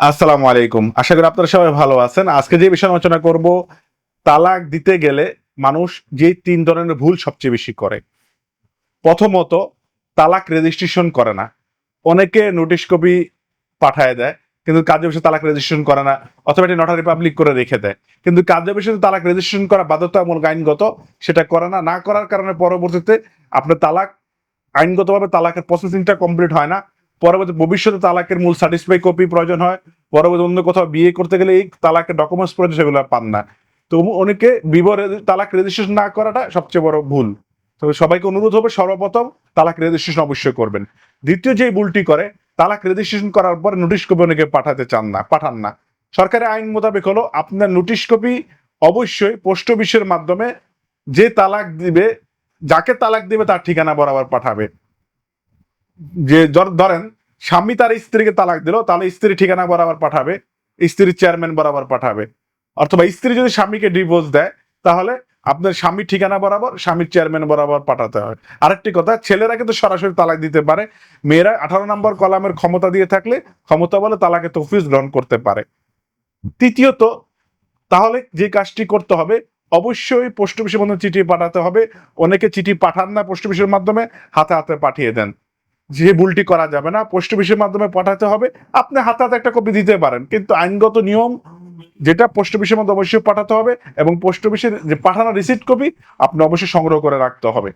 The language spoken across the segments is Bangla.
আসসালামু আলাইকুম। আশা করি আপনারা সবাই ভালো আছেন। আজকে যে বিষয় আলোচনা করব, তালাক দিতে গেলে মানুষ যে তিন ধরনের ভুল সবচেয়ে বেশি করে। প্রথমত, তালাক রেজিস্ট্রেশন করে না। অনেকে নোটিশ কপি পাঠায় দেয়, কিন্তু কাজে তালাক রেজিস্ট্রেশন করে না, অথবা এটি নটারি পাবলিক করে রেখে দেয়। কিন্তু কাজে তালাক রেজিস্ট্রেশন করা বাধ্যতামূলক আইনগত, সেটা করে না। না করার কারণে পরবর্তীতে আপনার তালাক, আইনগতভাবে তালাকের প্রসেসিংটা কমপ্লিট হয় না। পরবর্তী ভবিষ্যতে তালাকের মূল সার্টিসফাই কপি প্রয়োজন হয়, পরবর্তী অন্য কোথাও বিয়ে করতে গেলে এই তালাকের ডকুমেন্টস প্রয়োজন, সেগুলো পান না। তো অনেকে বিবর তালাক রেজিস্ট্রেশন না করাটা সবচেয়ে বড় ভুল। তো সবাইকে অনুরোধ হবে, সর্বপ্রথম তালাক রেজিস্ট্রেশন অবশ্যই করবেন। দ্বিতীয় যে ভুলটি করে, তালাক রেজিস্ট্রেশন করার পর নোটিশ কপি অনেকে পাঠাতে চান না, পাঠান না। সরকারি আইন মোতাবেক হলো, আপনার নোটিশ কপি অবশ্যই পোস্ট অফিসের মাধ্যমে যে তালাক দিবে, যাকে তালাক দিবে তার ঠিকানা বরাবর পাঠাবে। যে ধরেন, স্বামী তার স্ত্রীকে তালাক দিল, তাহলে স্ত্রী ঠিকানা বরাবর পাঠাবে, স্ত্রীর চেয়ারম্যান বরাবর পাঠাবে। অথবা স্ত্রী যদি স্বামীকে ডিভোর্স দেয়, তাহলে আপনার স্বামীর ঠিকানা বরাবর, স্বামীর চেয়ারম্যান বরাবর পাঠাতে হয়। আরেকটি কথা, ছেলেরা কিন্তু সরাসরি তালাক দিতে পারে। মেয়েরা আঠারো নম্বর কলামের ক্ষমতা দিয়ে থাকলে, ক্ষমতা বলে তালাকে তফিজ গ্রহণ করতে পারে। তৃতীয়ত, তাহলে যে কাজটি করতে হবে, অবশ্যই পোস্ট অফিসের মধ্যে চিঠি পাঠাতে হবে। অনেকে চিঠি পাঠান না পোস্ট অফিসের মাধ্যমে, হাতে হাতে পাঠিয়ে দেন। যে ভুলটি করা যাবে না, পোস্ট অফিসের মাধ্যমে পাঠাতে হবে। আপনি হাতে হাতে একটা কপি দিতে পারেন, কিন্তু আইনগত নিয়ম যেটা পোস্ট অফিসের মধ্যে অবশ্যই পাঠাতে হবে এবং পোস্ট অফিসের যে পাঠানো রিসিপ্ট কপি আপনি অবশ্যই সংগ্রহ করে রাখতে হবে।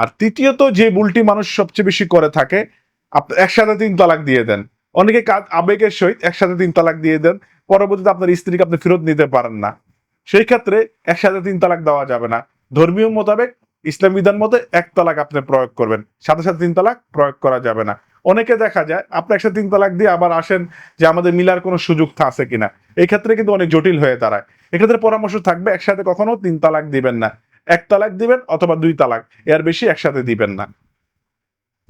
আর তৃতীয়ত, যে ভুলটি মানুষ সবচেয়ে বেশি করে থাকে, আপনি একসাথে তিন তালাক দিয়ে দেন। অনেকে কাজ আবেগের সহিত একসাথে তিন তালাক দিয়ে দেন, পরবর্তীতে আপনার স্ত্রীকে আপনি ফেরত নিতে পারেন না। সেই ক্ষেত্রে একসাথে তিন তালাক দেওয়া যাবে না। ধর্মীয় মোতাবেক ইসলাম বিধান মতে এক তালাক আপনি প্রয়োগ করবেন, সাথে সাথে তিন তালাক প্রয়োগ করা যাবে না। অনেকে দেখা যায়, আপনি একসাথে তিন তালাক দিয়ে আবার আসেন যে আমাদের মিলার কোনো সুযোগ আছে কিনা। এই ক্ষেত্রে কিন্তু অনেক জটিল হয়ে দাঁড়ায়। এক্ষেত্রে পরামর্শ থাকবে, একসাথে কখনো তিন তালাক দিবেন না। এক তালাক দিবেন অথবা দুই তালাক, এর বেশি একসাথে দিবেন না।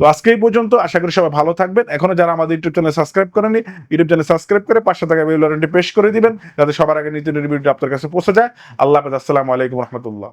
তো আজকে এই পর্যন্ত, আশা করি সবাই ভালো থাকবেন। এখনও যারা আমাদের ইউটিউব চ্যানেল সাবস্ক্রাইব করেনি ইউটিউব চ্যানেল সাবস্ক্রাইব করে পাঁচশো টাকা বেল বাটনটি প্রেস করে দিবেন, যাতে সবার আগে নিত্য ভিডিও আপনার কাছে পৌঁছে যায়। আল্লাহ হাফেজ। আসসালামু আলাইকুম রহমতুল্লাহ।